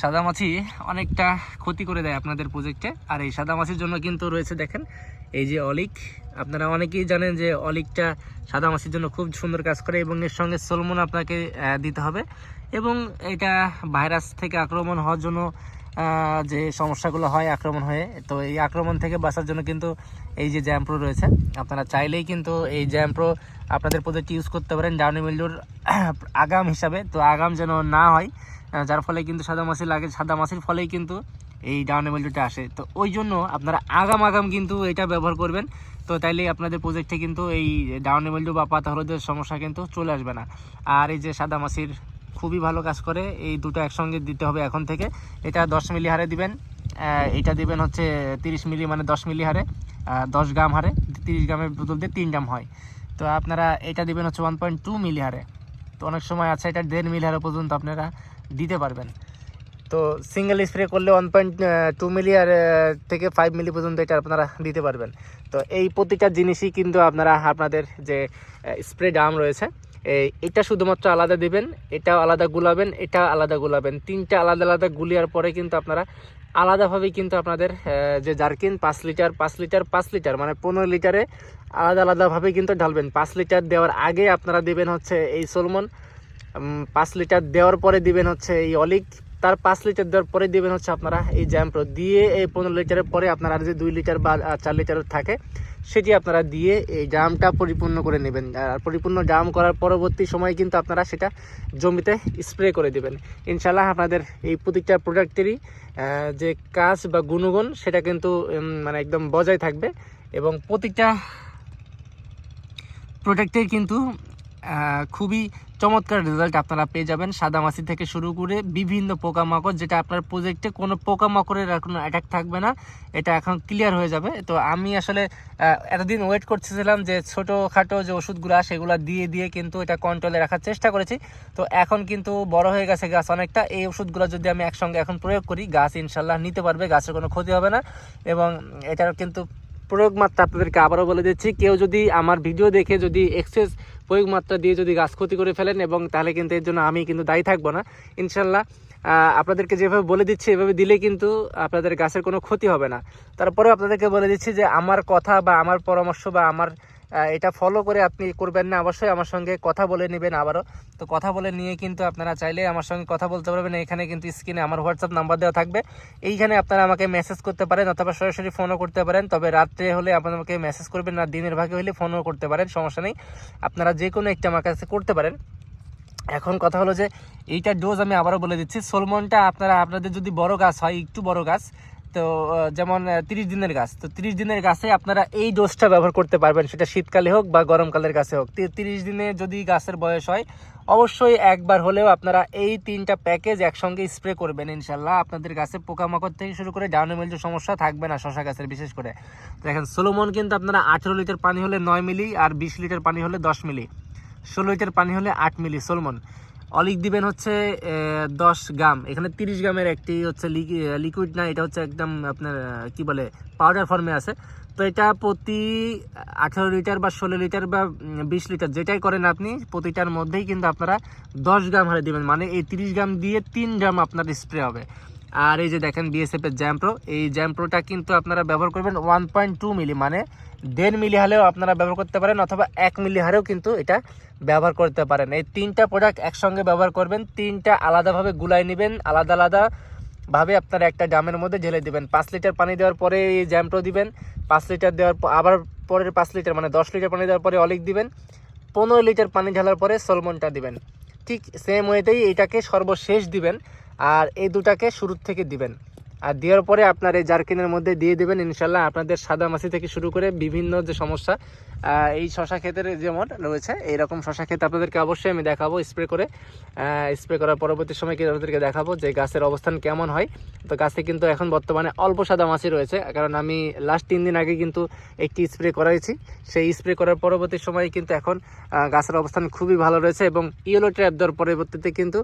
সাদামাছি অনেকটা ক্ষতি করে দেয় আপনাদের প্রজেক্টে আর এই সাদামাছির জন্য কিন্তু রয়েছে, দেখেন, এই যে অলিক। আপনারা অনেকেই জানেন যে অলিকটা সাদামাছির জন্য খুব সুন্দর কাজ করে এবং এর সঙ্গে সলমন আপনাকে দিতে হবে। এবং এটা ভাইরাস থেকে আক্রমণ হওয়ার জন্য যে সমস্যাগুলো হয় আক্রমণ হয়ে, তো এই আক্রমণ থেকে বাঁচার জন্য কিন্তু এই যে জ্যাম্প্রো রয়েছে। আপনারা চাইলেই কিন্তু এই জ্যাম্প্রো আপনাদের প্রজেক্ট ইউজ করতে পারেন ডাউনি মিল্ডুর আগাম হিসাবে। তো আগাম যেন না হয় যার ফলে কিন্তু সাদা মাছি লাগে, সাদা মাছির ফলেই কিন্তু এই ডাউনি মিল্ডুটা আসে। তো ওই জন্য আপনারা আগাম আগাম কিন্তু এটা ব্যবহার করবেন। তো তাইলে আপনাদের প্রজেক্টে কিন্তু এই ডাউন মিল্ডু বা পাতা হলুদের সমস্যা কিন্তু চলে আসবে না। আর এই যে সাদা মাছির খুবই ভালো কাজ করে, এই দুটো একসঙ্গে দিতে হবে এখন থেকে। এটা দশ মিলি হারে দিবেন এটা দিবেন হচ্ছে তিরিশ মিলি মানে দশ মিলি হারে দশ গ্রাম হারে, তিরিশ গ্রামের বোতল দিয়ে তিন গ্রাম হয়। তো আপনারা এটা দিবেন হচ্ছে ওয়ান পয়েন্ট টু মিলি হারে। তো অনেক সময় আছে এটা দেড় মিলি হারে পর্যন্ত আপনারা দিতে পারবেন। তো সিঙ্গেল স্প্রে করলে ওয়ান পয়েন্ট টু মিলি আর থেকে ফাইভ মিলি পর্যন্ত এটা আপনারা দিতে পারবেন। তো এই প্রতিটা জিনিসই কিন্তু আপনারা, আপনাদের যে স্প্রে ড্রাম রয়েছে এটা শুধুমাত্র আলাদা দিবেন এটা আলাদা গুলাবেন এটা আলাদা গুলাবেন। তিনটা আলাদা আলাদা গুলিয়ার পরে কিন্তু আপনারা আলাদাভাবেই কিন্তু আপনাদের যে জার্কিন পাঁচ লিটার পাঁচ লিটার পাঁচ লিটার মানে পনেরো লিটারে আলাদা আলাদাভাবে কিন্তু ঢালবেন। পাঁচ লিটার দেওয়ার আগে আপনারা দিবেন হচ্ছে এই সলমন পাঁচ লিটার দেওয়ার পরে দিবেন হচ্ছে এই অলিক। তার পাঁচ লিটার দেওয়ার পরে দিবেন হচ্ছে আপনারা এই জ্যাম্প্রো দিয়ে এই পনেরো লিটারের পরে আপনারা যে দুই লিটার বা চার লিটার থাকে, সেটি আপনারা দিয়ে এই ড্রামটা পরিপূর্ণ করে নেবেন। আর পরিপূর্ণ ড্রাম করার পরবর্তী সময় কিন্তু আপনারা সেটা জমিতে স্প্রে করে দেবেন। ইনশাল্লাহ আপনাদের এই প্রতিটা প্রোডাক্টেরই যে কাজ বা গুণগুণ, সেটা কিন্তু মানে একদম বজায় থাকবে। এবং প্রতিটা প্রোডাক্টের কিন্তু খুবই চমৎকার রেজাল্ট আপনারা পেয়ে যাবেন। সাদামাছি থেকে শুরু করে বিভিন্ন পোকামাকড়, যেটা আপনার প্রজেক্টে কোনো পোকামাকড়ের কোনো অ্যাটাক থাকবে না। এটা এখন ক্লিয়ার হয়ে যাবে। তো আমি আসলে এতদিন ওয়েট করতেছিলাম যে ছোটোখাটো যে ওষুধগুলো, সেগুলো দিয়ে দিয়ে কিন্তু এটা কন্ট্রোলে রাখার চেষ্টা করেছি। তো এখন কিন্তু বড় হয়ে গেছে গাছ অনেকটা। এই ওষুধগুলো যদি আমি একসঙ্গে এখন প্রয়োগ করি, গাছ ইনশাল্লাহ নিতে পারবে, গাছের কোনো ক্ষতি হবে না। এবং এটার কিন্তু প্রয়োগ মাত্রা আপনাদেরকে আবারও বলে দিচ্ছি, কেউ যদি আমার ভিডিও দেখে যদি এক্সেস প্রয়োগ মাত্রা দিয়ে যদি গাছ ক্ষতি করে ফেলেন এবং তাহলে কিন্তু এর জন্য আমি কিন্তু দায়ী থাকব না। ইনশাল্লাহ আপনাদেরকে যেভাবে বলে দিচ্ছি, এভাবে দিলে কিন্তু আপনাদের গাছের কোনো ক্ষতি হবে না। তারপরেও আপনাদেরকে বলে দিচ্ছি যে আমার কথা বা আমার পরামর্শ বা আমার এটা ফলো করে আপনি করবেন না, অবশ্যই আমার সঙ্গে কথা বলে নেবেন আবারও। তো কথা বলে নিয়ে কিন্তু আপনারা চাইলে আমার সঙ্গে কথা বলতে পারবেন, এখানে কিন্তু স্ক্রিনে আমার হোয়াটসঅ্যাপ নাম্বার দেওয়া থাকবে। এইখানে আপনারা আমাকে মেসেজ করতে পারেন অথবা সরাসরি ফোনও করতে পারেন, তবে রাত্রে হলে আপনারা আমাকে মেসেজ করবেন না, দিনের ভাগে হলে ফোনও করতে পারেন, সমস্যা নেই। আপনারা যে কোনো একটা আমার কাছে করতে পারেন। এখন কথা হলো যে, এইটার ডোজ আমি আবারও বলে দিচ্ছি। সলমনটা আপনারা, আপনাদের যদি বড় গাছ হয়, একটু বড় গাছ তো যেমন তিরিশ দিনের গাছ। তো তিরিশ দিনের গাছে আপনারা এই ডোজটা ব্যবহার করতে পারবেন। সেটা শীতকালে হোক বা গরমকালের গাছে হোক। তিরিশ দিনে যদি গাছের বয়স হয়, অবশ্যই একবার হলেও আপনারা এই তিনটা প্যাকেজ একসঙ্গে স্প্রে করবেন ইনশাল্লাহ আপনাদের গাছে পোকামাকড় থেকে শুরু করে ডাউনিমেলজের সমস্যা থাকবে না শশা গাছের, বিশেষ করে। দেখেন, সোলোমন কিন্তু আপনারা আঠেরো লিটার পানি হলে নয় মিলি আর বিশ লিটার পানি হলে দশ মিলি। ষোলো লিটার পানি হলে আট মিলি সোলমন। অলিক দিবেন হচ্ছে দশ গ্রাম। এখানে তিরিশ গ্রামের একটি হচ্ছে লিকুইড না, এটা হচ্ছে একদম আপনার কি বলে পাউডার ফর্মে আছে। তো এটা প্রতি আঠেরো লিটার বা ষোলো লিটার বা বিশ লিটার যেটাই করেন আপনি, প্রতিটার মধ্যেই কিন্তু আপনারা দশ গ্রাম হারে দেবেন। মানে এই তিরিশ গ্রাম দিয়ে তিন গ্রাম আপনার স্প্রে হবে। আর এই যে দেখেন বিএসএফ এর জ্যাম্প্রো এই জ্যাম্প্রোটা কিন্তু আপনারা ব্যবহার করবেন ওয়ান পয়েন্ট টু মিলি মানে দেড় মিলি হারেও আপনারা ব্যবহার করতে পারেন অথবা এক মিলি হারেও কিন্তু এটা ব্যবহার করতে পারেন। এই তিনটা প্রোডাক্ট একসঙ্গে ব্যবহার করবেন, তিনটা আলাদাভাবে গুলাই নেবেন, আলাদা আলাদা ভাবে আপনারা একটা ড্রামের মধ্যে ঢেলে দিবেন। পাঁচ লিটার পানি দেওয়ার পরে এই জ্যাম্প্রো দিবেন, পাঁচ লিটার দেওয়ার আবার পরের পাঁচ লিটার মানে দশ লিটার পানি দেওয়ার পরে অলিক দিবেন, পনেরো লিটার পানি ঢালার পরে সলমনটা দিবেন। ঠিক সেম ওয়েতেই এটাকে সর্বশেষ দিবেন। আর এই দুটাকে শুরুর থেকে দিবেন। আর দেওয়ার পরে আপনার এই জার্কিনের মধ্যে দিয়ে দেবেন ইনশাল্লাহ আপনাদের সাদা মাছি থেকে শুরু করে বিভিন্ন যে সমস্যা এই শশা ক্ষেতের যেমন রয়েছে, এইরকম শশা ক্ষেত আপনাদেরকে অবশ্যই আমি দেখাবো, স্প্রে করে স্প্রে করার পরবর্তী সময় কিন্তু আপনাদেরকে দেখাবো যে গাছের অবস্থান কেমন হয়। তো গাছে কিন্তু এখন বর্তমানে অল্প সাদা মাছি রয়েছে, কারণ আমি লাস্ট তিন দিন আগে কিন্তু একটি স্প্রে করাইছি। সেই স্প্রে করার পরবর্তী সময় কিন্তু এখন গাছের অবস্থান খুবই ভালো রয়েছে এবং ইয়েলো ট্র্যাপ দেওয়ার পরবর্তীতে কিন্তু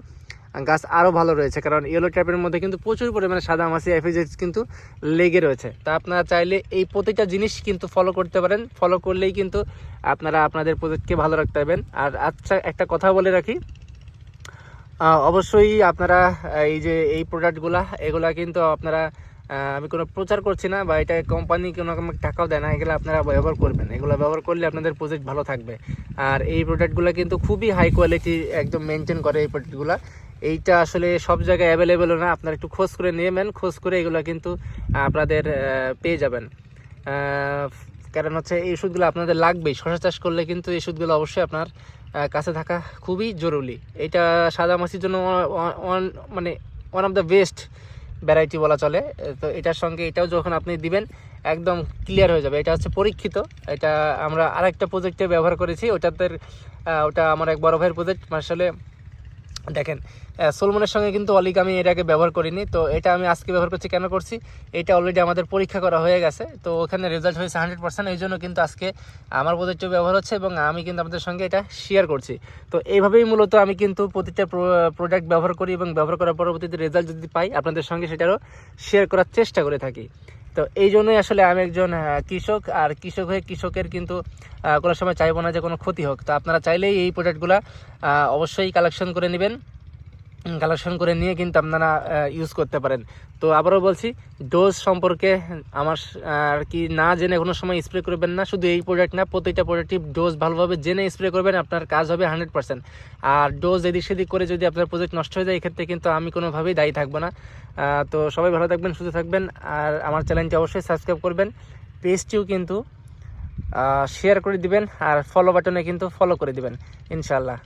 গাছ আরও ভালো রয়েছে, কারণ ইয়েলো ট্র্যাপের মধ্যে কিন্তু প্রচুর পরিমাণে সাদা মাছি অ্যাফিজেটস কিন্তু লেগে রয়েছে। তা আপনারা চাইলে এই প্রতিটা জিনিস কিন্তু ফলো করতে পারেন। ফলো করলেই কিন্তু আপনারা আপনাদের প্রজেক্টকে ভালো রাখতে পারবেন। আর আচ্ছা একটা কথা বলে রাখি। অবশ্যই আপনারা, এই যে এই প্রোডাক্টগুলা এগুলা কিন্তু আপনারা আমি কোনো প্রচার করছি না বা এটা কোম্পানি কোনো টাকাও দেয় না, এগুলো আপনারা ব্যবহার করবেন। এগুলো ব্যবহার করলে আপনাদের প্রজেক্ট ভালো থাকবে। আর এই প্রোডাক্টগুলো কিন্তু খুবই হাই কোয়ালিটি একদম মেনটেন করে এই প্রোডাক্টগুলো এইটা আসলে সব জায়গায় অ্যাভেলেবেলও না। আপনারা একটু খোঁজ করে নেবেন। খোঁজ করে এগুলো কিন্তু আপনাদের পেয়ে যাবেন। কারণ হচ্ছে এই ওষুধগুলো আপনাদের লাগবেই। শশা চাষ করলে কিন্তু এই ওষুধগুলো অবশ্যই আপনার কাছে থাকা খুবই জরুরি। এটা সাদা মাছির জন্য মানে one of the best variety বলা চলে। তো এটার সঙ্গে এটাও যখন আপনি দিবেন, একদম ক্লিয়ার হয়ে যাবে। এটা হচ্ছে পরীক্ষিত। এটা আমরা আরেকটা প্রজেক্টে ব্যবহার করেছি। ওটাতে ওটা আমার এক বড় ভাইয়ের প্রজেক্ট আসলে দেখেন সলমনের সঙ্গে কিন্তু অলিক আমি এর আগে ব্যবহার করিনি, তো এটা আমি আজকে ব্যবহার করছি কেন করছি, এটা অলরেডি আমাদের পরীক্ষা করা হয়ে গেছে, তো ওখানে রেজাল্ট হয়েছে হান্ড্রেড পার্সেন্ট এই জন্য কিন্তু আজকে আমার প্রজেক্টও ব্যবহার হচ্ছে এবং আমি কিন্তু আপনাদের সঙ্গে এটা শেয়ার করছি। তো এইভাবেই মূলত আমি কিন্তু প্রতিটা প্রোডাক্ট ব্যবহার করি এবং ব্যবহার করার পরবর্তীতে রেজাল্ট যদি পাই, আপনাদের সঙ্গে সেটারও শেয়ার করার চেষ্টা করে থাকি। তো এই জন্যই আসলে আমি একজন কৃষক, আর কৃষক হয়ে কৃষকের কিন্তু কোনো সময় চাইব না যে কোনো ক্ষতি হোক। তো আপনারা চাইলেই এই প্রোডাক্টগুলো অবশ্যই কালেকশন করে নেবেন। কালেকশন করে নিয়ে কিন্তু আপনারা ইউজ করতে পারেন। তো আবারও বলছি ডোজ সম্পর্কে আমার আর কি না জেনে কোনো সময় স্প্রে করবেন না। শুধু এই প্রোডাক্ট না প্রত্যেকটা প্রোডাক্টই ডোজ ভালোভাবে জেনে স্প্রে করবেন, আপনার কাজ হবে হান্ড্রেড পার্সেন্ট আর ডোজ এদিক সেদিক করে যদি আপনার প্রজেক্ট নষ্ট হয়ে যায়, এক্ষেত্রে কিন্তু আমি কোনোভাবেই দায়ী থাকব না। তো সবাই ভালো থাকবেন, সুস্থ থাকবেন। আর আমার চ্যানেলটি অবশ্যই সাবস্ক্রাইব করবেন। পেজটিও কিন্তু শেয়ার করে দিবেন। আর ফলো বাটনে কিন্তু ফলো করে দিবেন ইনশাল্লাহ